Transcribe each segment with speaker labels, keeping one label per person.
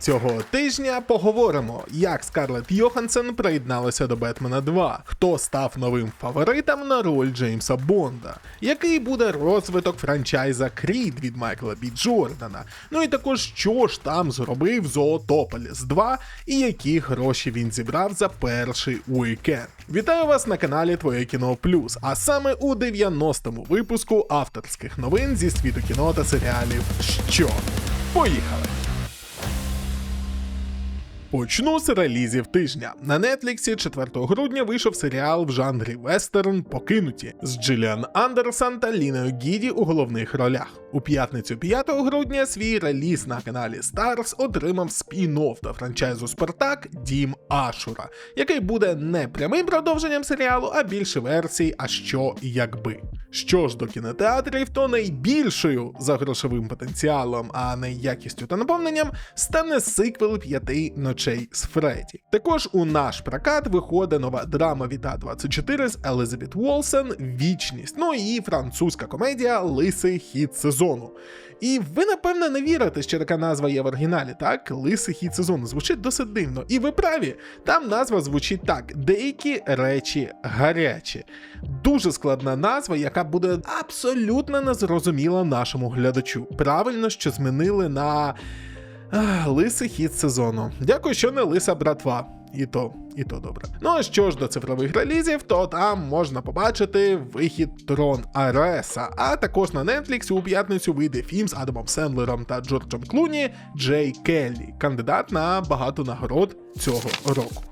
Speaker 1: Цього тижня поговоримо, як Скарлетт Йоханссон приєдналася до Бетмена 2, хто став новим фаворитом на роль Джеймса Бонда, який буде розвиток франчайза Крід від Майкла Бі Джордана. Ну і також що ж там зробив Зоотополіс 2 і які гроші він зібрав за перший уікенд. Вітаю вас на каналі Твоє кіно Плюс, а саме у 90-му випуску авторських новин зі світу кіно та серіалів. Що? Поїхали! Почну з релізів тижня. На Нетфліксі 4 грудня вийшов серіал в жанрі вестерн Покинуті з Джиліан Андерсон та Ліною Гіді у головних ролях. У п'ятницю 5 грудня свій реліз на каналі Starz отримав спін-офф до франчайзу Спартак Дім Ашура, який буде не прямим продовженням серіалу, а більше версій, а що якби. Що ж до кінотеатрів, то найбільшою за грошовим потенціалом, а не якістю та наповненням, стане сиквел п'яти ночей з Фредді. Також у наш прокат виходить нова драма від А24 з Елизабет Уолсен Вічність. Ну і французька комедія Лисий хід сезону. І ви, напевне, не вірите, що така назва є в оригіналі, так? Лисий хід сезону звучить досить дивно. І ви праві, там назва звучить так: деякі речі гарячі. Дуже складна назва, яка буде абсолютно незрозуміла нашому глядачу. Правильно, що змінили на лисий хід сезону. Дякую, що не лиса братва. І то, і то добре. Ну а що ж до цифрових релізів, то там можна побачити вихід Трон Ареса. А також на Netflix у п'ятницю вийде фільм з Адамом Сендлером та Джорджем Клуні Джей Келлі, кандидат на багато нагород цього року.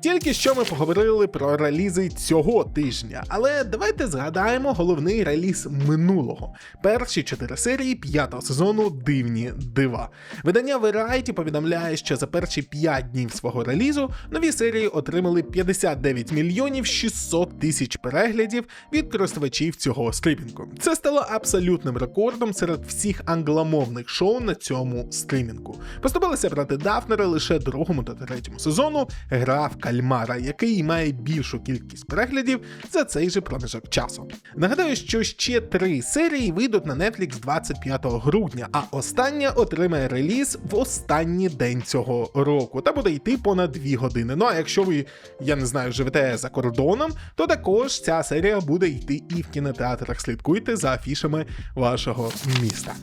Speaker 1: Тільки що ми поговорили про релізи цього тижня, але давайте згадаємо головний реліз минулого. Перші чотири серії п'ятого сезону Дивні дива. Видання Variety повідомляє, що за перші 5 днів свого релізу нові серії отримали 59 мільйонів 600 тисяч переглядів від користувачів цього стрімінгу. Це стало абсолютним рекордом серед всіх англомовних шоу на цьому стрімінгу. Поступилися брати Дафнери лише другому та третьому сезону. Гра в Кальмара, який має більшу кількість переглядів за цей же проміжок часу. Нагадаю, що ще три серії вийдуть на Netflix 25 грудня, а остання отримає реліз в останній день цього року та буде йти понад 2 години. Ну а якщо ви, я не знаю, живете за кордоном, то також ця серія буде йти і в кінотеатрах. Слідкуйте за афішами вашого міста.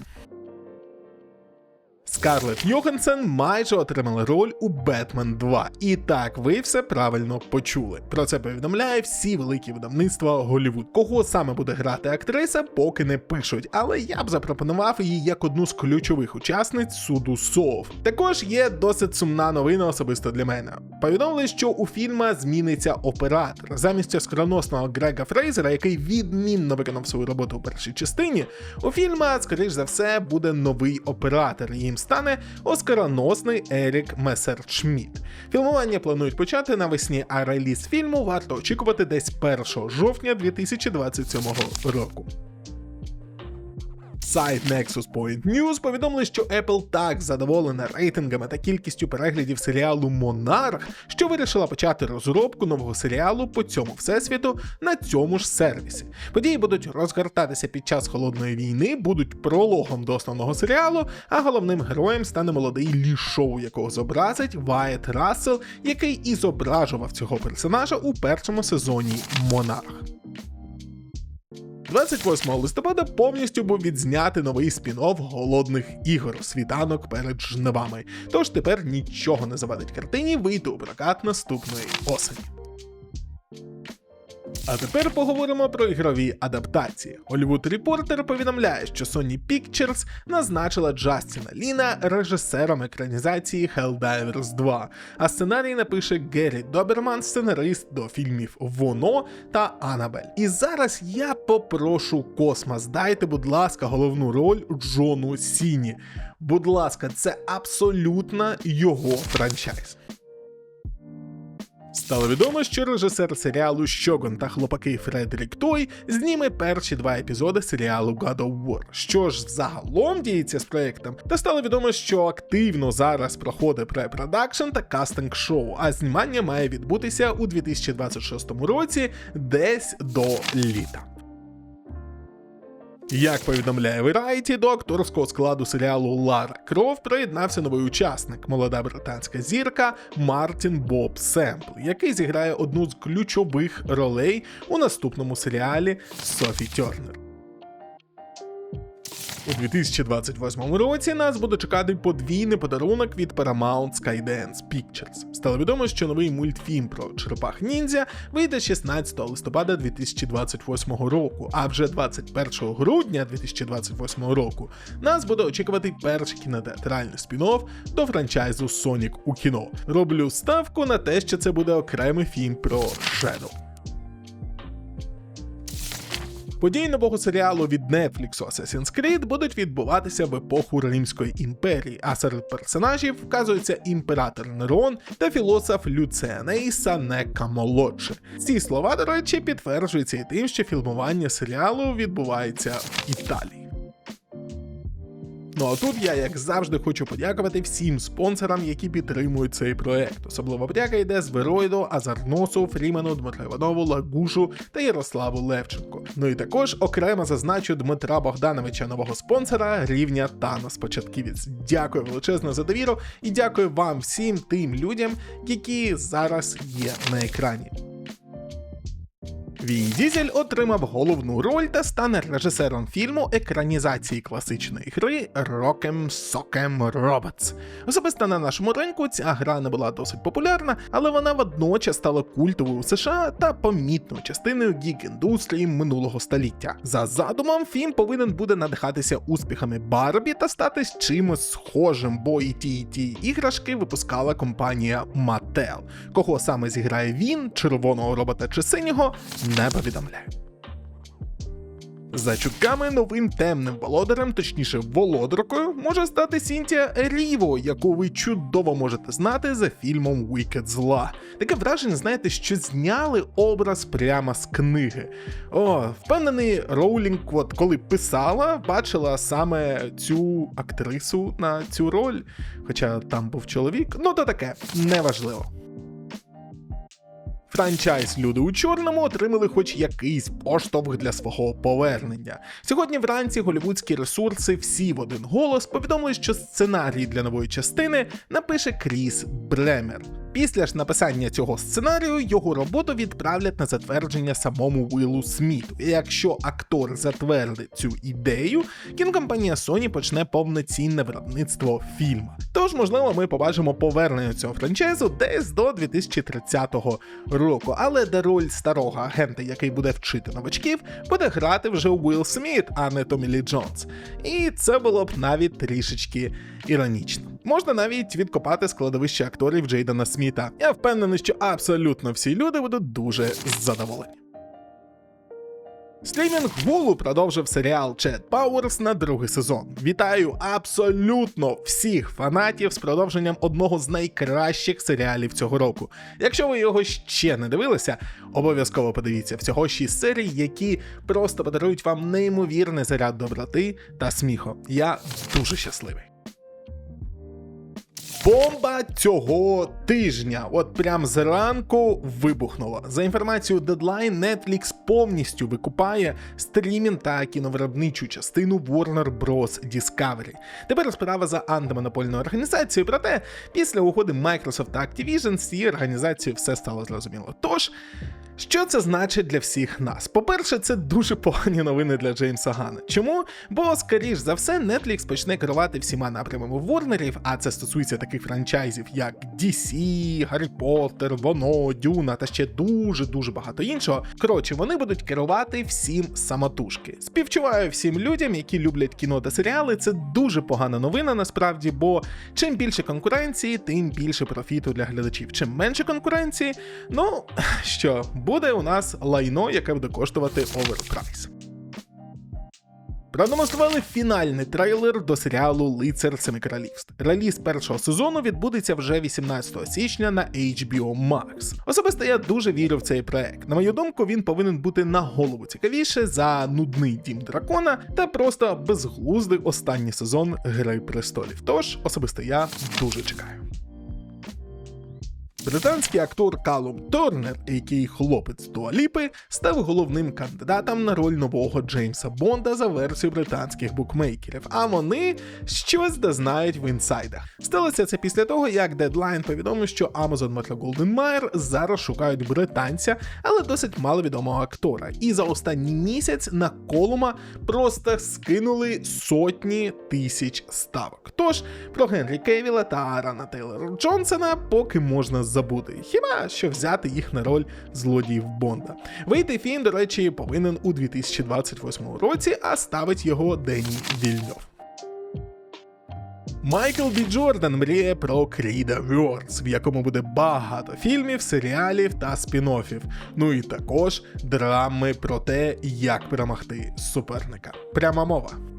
Speaker 1: Скарлетт Йоханссон майже отримала роль у Бетмен 2. І так, ви все правильно почули. Про це повідомляє всі великі видавництва Голівуд. Кого саме буде грати актриса, поки не пишуть, але я б запропонував її як одну з ключових учасниць суду СОВ. Також є досить сумна новина особисто для мене. Повідомили, що у фільма зміниться оператор. Замість скроносного Грега Фрейзера, який відмінно виконав свою роботу у першій частині, у фільма, скоріш за все, буде новий оператор. Їм стане оскароносний Ерік Месершміт. Фільмування планують почати навесні, а реліз фільму варто очікувати десь 1 жовтня 2027 року. Сайт Nexus Point News повідомили, що Apple так задоволена рейтингами та кількістю переглядів серіалу Монарх, що вирішила почати розробку нового серіалу по цьому всесвіту на цьому ж сервісі. Події будуть розгортатися під час холодної війни, будуть прологом до основного серіалу, а головним героєм стане молодий Лі Шоу, якого зобразить Вайт Рассел, який і зображував цього персонажа у першому сезоні Монарх. 28 листопада повністю був відзняти новий спін-офф голодних ігор світанок перед жнивами. Тож тепер нічого не завадить картині вийти у прокат наступної осені. А тепер поговоримо про ігрові адаптації. Hollywood Reporter повідомляє, що Sony Pictures назначила Джастіна Ліна режисером екранізації Helldivers 2, а сценарій напише Геррі Доберман, сценарист до фільмів Воно та Анабель. І зараз я попрошу Космос, дайте, будь ласка, головну роль Джону Сіні. Будь ласка, це абсолютно його франчайз. Стало відомо, що режисер серіалу Щогон та хлопаки Фредерік Той зніме перші два епізоди серіалу God of War. Що ж загалом діється з проектом, Та стало відомо, що активно зараз проходить препродакшн та кастинг шоу, а знімання має відбутися у 2026 році десь до літа. Як повідомляє Variety, до акторського складу серіалу Лара Кров приєднався новий учасник, молода британська зірка Мартін Боб Семпл, який зіграє одну з ключових ролей у наступному серіалі Софі Тернер. У 2028 році нас буде чекати подвійний подарунок від Paramount Skydance Pictures. Стало відомо, що новий мультфільм про черепах ніндзя вийде 16 листопада 2028 року, а вже 21 грудня 2028 року нас буде очікувати перший кінотеатральний спін-офф до франчайзу Sonic у кіно. Роблю ставку на те, що це буде окремий фільм про Shadow. Події нового серіалу від Netflix Assassin's Creed будуть відбуватися в епоху Римської імперії, а серед персонажів вказується імператор Нерон та філософ Люценей Санека Молодше. Ці слова, до речі, підтверджуються і тим, що фільмування серіалу відбувається в Італії. Ну а тут я, як завжди, хочу подякувати всім спонсорам, які підтримують цей проект. Особливо подяка йде з Вероїду, Азарносу, Фрімену, Дмитру Іванову, Лагушу та Ярославу Левченко. Ну і також окремо зазначу Дмитра Богдановича, нового спонсора рівня Танос Початківець. Дякую величезно за довіру і дякую вам всім тим людям, які зараз є на екрані. Він Дізель отримав головну роль та стане режисером фільму екранізації класичної гри Rock'em Sock'em Robots. Особисто на нашому ринку ця гра не була досить популярна, але вона водночас стала культовою у США та помітною частиною гік-індустрії минулого століття. За задумом, фільм повинен буде надихатися успіхами Барбі та стати чимось схожим, бо і ті, і ті іграшки випускала компанія Mattel. Кого саме зіграє він, червоного робота чи синього, не повідомляю. За чутками новим темним володарем, точніше володаркою, може стати Сінтія Ріво, яку ви чудово можете знати за фільмом Wicked Зла. Таке враження, знаєте, що зняли образ прямо з книги. О, впевнений, Роулінг, от коли писала, бачила саме цю актрису на цю роль. Хоча там був чоловік, ну то таке, неважливо. Франчайз Люди у чорному отримали хоч якийсь поштовх для свого повернення. Сьогодні вранці голівудські ресурси всі в один голос повідомили, що сценарій для нової частини напише Кріс Бремер. Після ж написання цього сценарію його роботу відправлять на затвердження самому Уиллу Сміту. І якщо актор затвердить цю ідею, кінокомпанія Sony почне повноцінне виробництво фільму. Тож, можливо, ми побачимо повернення цього франчайзу десь до 2030 року. Але де роль старого агента, який буде вчити новачків, буде грати вже Уилл Сміт, а не Томі Лі Джонс. І це було б навіть трішечки іронічно. Можна навіть відкопати складовище акторів Джейдена Сміта. Я впевнений, що абсолютно всі люди будуть дуже задоволені. Стрімінг Hulu продовжив серіал Чет Пауерс на другий сезон. Вітаю абсолютно всіх фанатів з продовженням одного з найкращих серіалів цього року. Якщо ви його ще не дивилися, обов'язково подивіться всього 6 серій, які просто подарують вам неймовірний заряд доброти та сміху. Я дуже щасливий. Бомба цього тижня, от прям зранку вибухнула. За інформацією Deadline, Netflix повністю викупає стрімінг та кіновиробничу частину Warner Bros. Discovery. Тепер справа за антимонопольною організацією, проте після угоди Microsoft та Activision з цією організацією все стало зрозуміло. Тож. Що це значить для всіх нас? По-перше, це дуже погані новини для Джеймса Гана. Чому? Бо, скоріш за все, Netflix почне керувати всіма напрямами Ворнерів, а це стосується таких франчайзів, як DC, Гаррі Поттер, Воно, Дюна та ще дуже-дуже багато іншого. Коротше, вони будуть керувати всім самотужки. Співчуваю всім людям, які люблять кіно та серіали. Це дуже погана новина насправді, бо чим більше конкуренції, тим більше профіту для глядачів. Чим менше конкуренції, ну що буде у нас лайно, яке буде коштувати оверпрайс. Продемонстрували фінальний трейлер до серіалу Лицар Семи Королівств. Реліз першого сезону відбудеться вже 18 січня на HBO Max. Особисто я дуже вірю в цей проект. На мою думку, він повинен бути на голову цікавіше за нудний дім дракона та просто безглуздий останній сезон Гри престолів. Тож особисто я дуже чекаю. Британський актор Калум Торнер, який хлопець Дуаліпи, став головним кандидатом на роль нового Джеймса Бонда за версією британських букмекерів. А вони щось дознають в інсайдах. Сталося це після того, як Deadline повідомив, що Amazon Метро Голденмайер зараз шукають британця, але досить маловідомого актора. І за останній місяць на Колума просто скинули сотні тисяч ставок. Тож про Генрі Кевіла та Арана Тейлора Джонсона поки можна забути. Хіба що взяти їх на роль злодіїв Бонда. Вийти фільм, до речі, повинен у 2028 році, а ставить його Дені Вільньов. Майкл Бі Джордан мріє про Кріда Вордс, в якому буде багато фільмів, серіалів та спін-оффів. Ну і також драми про те, як перемогти суперника. Пряма мова.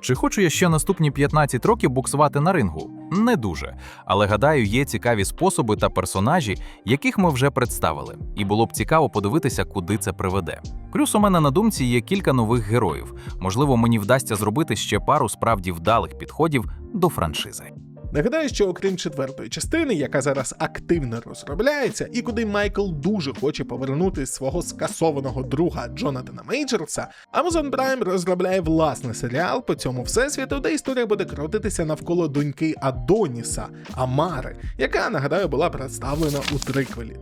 Speaker 2: Чи хочу я ще наступні 15 років буксувати на рингу? Не дуже. Але гадаю, є цікаві способи та персонажі, яких ми вже представили, і було б цікаво подивитися, куди це приведе. Плюс у мене на думці є кілька нових героїв. Можливо, мені вдасться зробити ще пару справді вдалих підходів до франшизи.
Speaker 1: Нагадаю, що окрім четвертої частини, яка зараз активно розробляється, і куди Майкл дуже хоче повернути свого скасованого друга Джонатана Мейджерса, Amazon Prime розробляє власний серіал по цьому всесвіту, де історія буде крутитися навколо доньки Адоніса Амари, яка нагадаю була представлена у триквелі.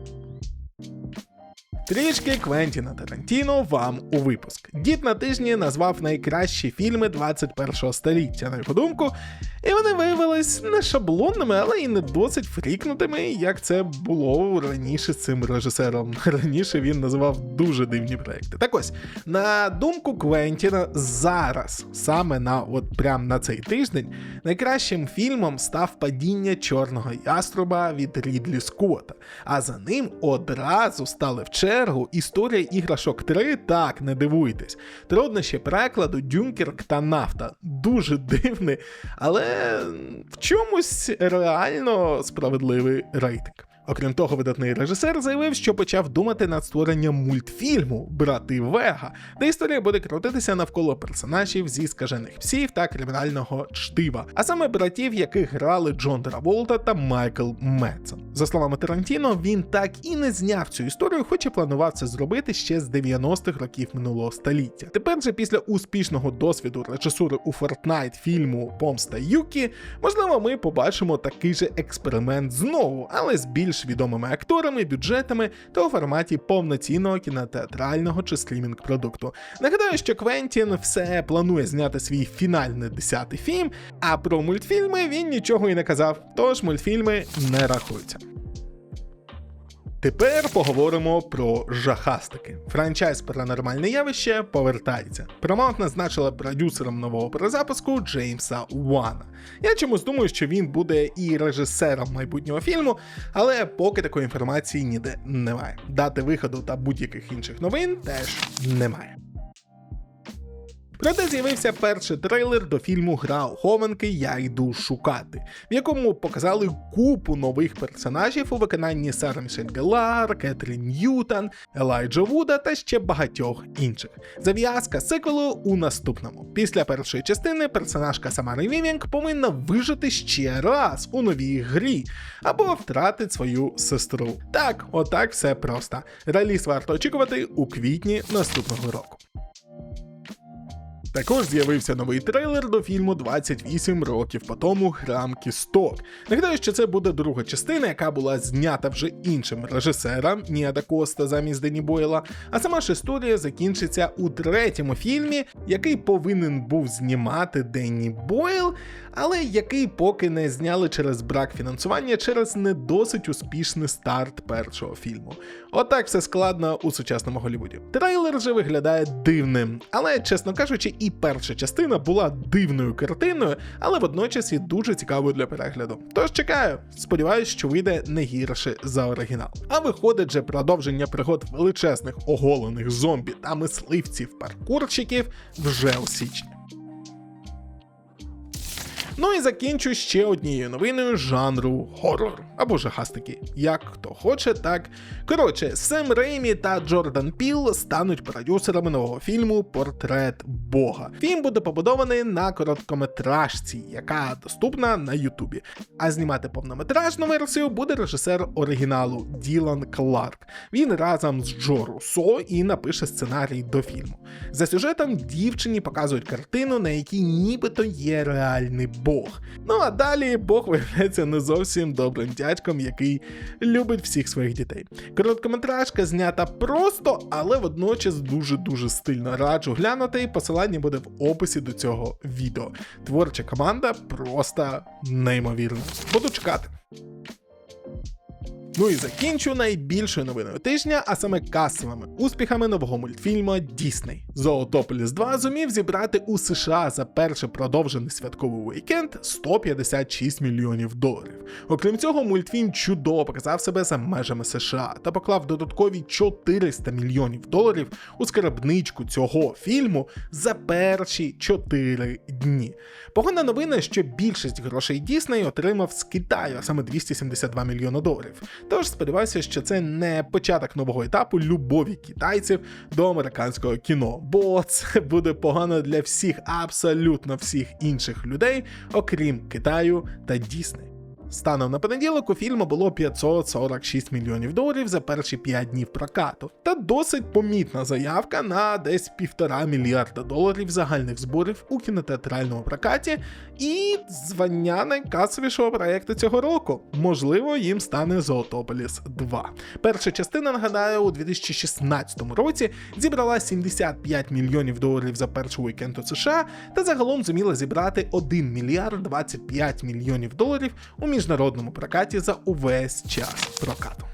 Speaker 1: Трішки Квентіна Тарантіно вам у випуск. Дід на тижні назвав найкращі фільми 21-го століття, на його думку, і вони виявились не шаблонними, але й не досить фрікнутими, як це було раніше з цим режисером. Раніше він називав дуже дивні проекти. Так ось, на думку Квентіна, зараз, саме на от прям на цей тиждень, найкращим фільмом став падіння чорного яструба від Рідлі Скотта. А за ним одразу стали в чергу історія іграшок 3, так, не дивуйтесь. Труднощі перекладу Дюнкерк та Нафта. Дуже дивний, але в чомусь реально справедливий рейтинг. Окрім того, видатний режисер заявив, що почав думати над створенням мультфільму Брати Вега, де історія буде крутитися навколо персонажів зі скажених псів та кримінального чтива, а саме братів, яких грали Джон Траволта та Майкл Медсон. За словами Тарантіно, він так і не зняв цю історію, хоч і планував це зробити ще з 90-х років минулого століття. Тепер же після успішного досвіду режисури у Fortnite фільму Помста Юкі, можливо, ми побачимо такий же експеримент знову, але з більш відомими акторами, бюджетами та у форматі повноцінного кінотеатрального чи стрімінг продукту. Нагадаю, що Квентін все планує зняти свій фінальний десятий фільм, а про мультфільми він нічого і не казав, тож мультфільми не рахуються. Тепер поговоримо про жахастики. Франчайз Паранормальне явище повертається. Paramount назначила продюсером нового перезапуску Джеймса Уана. Я чомусь думаю, що він буде і режисером майбутнього фільму, але поки такої інформації ніде немає. Дати виходу та будь-яких інших новин теж немає. Проте з'явився перший трейлер до фільму Гра у Хованки Я йду шукати, в якому показали купу нових персонажів у виконанні Сара Мішель Гелар, Кетрін Ньютон, Елайджа Вуда та ще багатьох інших. Зав'язка сиквелу у наступному. Після першої частини персонажка Самари Вівінг повинна вижити ще раз у новій грі або втратить свою сестру. Так, отак все просто. Реліз варто очікувати у квітні наступного року. Також з'явився новий трейлер до фільму 28 років по тому Храм Кісток. Нагадаю, що це буде друга частина, яка була знята вже іншим режисером Ніада Коста замість Дені Бойла. А сама ж історія закінчиться у третьому фільмі, який повинен був знімати Денні Бойл, але який поки не зняли через брак фінансування через не досить успішний старт першого фільму. Отак все складно у сучасному Голлівуді. Трейлер же виглядає дивним, але, чесно кажучи, і перша частина була дивною картиною, але водночас і дуже цікавою для перегляду. Тож чекаю, сподіваюсь, що вийде не гірше за оригінал. А виходить же продовження пригод величезних оголених зомбі та мисливців-паркурчиків вже у січні. Ну і закінчу ще однією новиною жанру хорор або жахастики. Як хто хоче, так. Коротше, Сем Реймі та Джордан Піл стануть продюсерами нового фільму Портрет Бога. Фільм буде побудований на короткометражці, яка доступна на Ютубі. А знімати повнометражну версію буде режисер оригіналу Ділан Кларк. Він разом з Джо Руссо і напише сценарій до фільму. За сюжетом дівчині показують картину, на якій нібито є реальний Бог. Ну а далі Бог виявляється не зовсім добрим дядьком, який любить всіх своїх дітей. Короткометражка знята просто, але водночас дуже-дуже стильно. Раджу глянути, посилання буде в описі до цього відео. Творча команда просто неймовірна. Буду чекати. Ну і закінчу найбільшою новиною тижня, а саме касовими успіхами нового мультфільму Дісней. Зоотополіс 2 зумів зібрати у США за перший продовжений святковий вікенд 156 мільйонів доларів. Окрім цього, мультфільм чудово показав себе за межами США та поклав додаткові 400 мільйонів доларів у скарбничку цього фільму за перші 4 дні. Погана новина, що більшість грошей Дісней отримав з Китаю, а саме 272 мільйони доларів. Тож сподіваюся, що це не початок нового етапу любові китайців до американського кіно, бо це буде погано для всіх, абсолютно всіх інших людей, окрім Китаю та Дісней. Станом на понеділок у фільму було 546 мільйонів доларів за перші 5 днів прокату, та досить помітна заявка на десь півтора мільярда доларів загальних зборів у кінотеатральному прокаті і звання найкасовішого проекту цього року. Можливо, їм стане Зоотополіс 2. Перша частина, нагадаю, у 2016 році зібрала 75 мільйонів доларів за перший уікенд у США та загалом зуміла зібрати 1 мільярд 25 мільйонів доларів у міжнародному прокаті за увесь час прокату.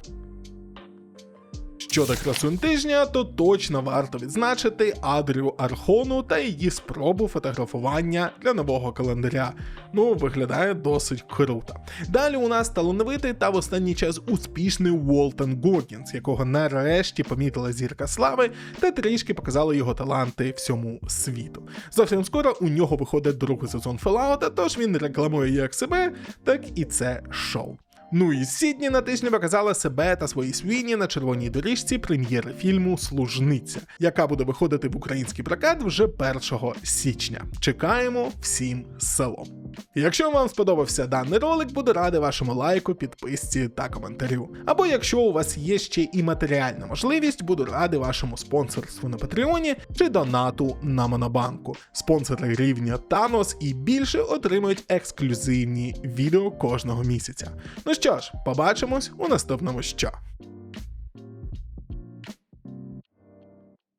Speaker 1: Щодо красун тижня, то точно варто відзначити Адрію Архону та її спробу фотографування для нового календаря. Ну, виглядає досить круто. Далі у нас талановитий та в останній час успішний Уолтон Гогінс, якого нарешті помітила зірка слави та трішки показала його таланти всьому світу. Зовсім скоро у нього виходить другий сезон Fallout, тож він рекламує як себе, так і це шоу. Ну і Сідні на тижні показала себе та свої свині на червоній доріжці прем'єри фільму Служниця, яка буде виходити в український прокат вже 1 січня. Чекаємо всім селом. Якщо вам сподобався даний ролик, буду радий вашому лайку, підписці та коментарю. Або якщо у вас є ще і матеріальна можливість, буду радий вашому спонсорству на Патреоні чи донату на Монобанку. Спонсори рівня Thanos і більше отримують ексклюзивні відео кожного місяця. Ну що ж, побачимось у наступному що.